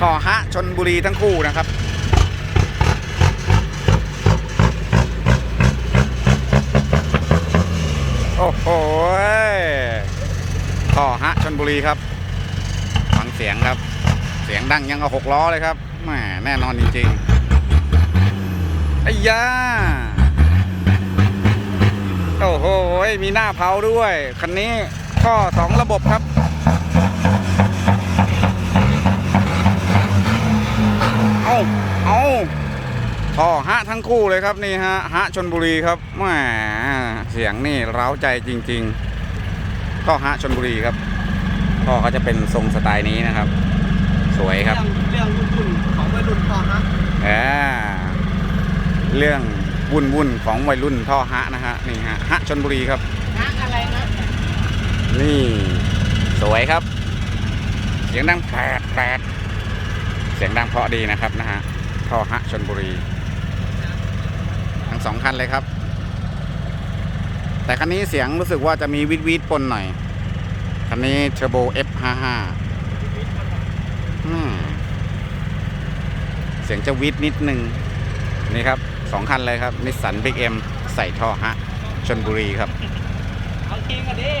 ท่อฮะชนบุรีทั้งคู่นะครับโอ้โหท่อฮะชนบุรีครับฟังเสียงครับ เสียงดังยังกับหกล้อเลยครับแหมแน่นอนจริงๆไอ้ยาโอ้โหมีหน้าเผาด้วย คันนี้ข้อสองระบบครับ เอาเอา ท่อฮะทั้งคู่เลยครับนี่ฮะฮะชนบุรีครับแหมเสียงนี่เร้าใจจริงๆท่อฮะชนบุรีครับท่อเขาจะเป็นทรงสไตล์นี้นะครับ สวยครับ เรื่องเรื่องรุ่นๆของวัยรุ่นพอฮะอ่าเรื่องวุ่นวุ่นๆของวัยรุ่นท่อฮะนะฮะนี่ฮะฮะชนบุรีครับฮะอะไรนะนี่สวยครับ เสียงดังแผดแผดเสียงดังเพราะดีนะครับนะฮะท่อฮะชนบุรี ทั้งสองคันเลยครับ แต่คันนี้เสียงรู้สึกว่าจะมีวิดวิดปนหน่อย คันนี้เทอร์โบ F55 เสียงจะวิดนิดนึง นี่ครับสองคันเลยครับนิสสันบิ๊กเอ็มใส่ท่อฮะชนบุรีครับ เอาจริงกันดิ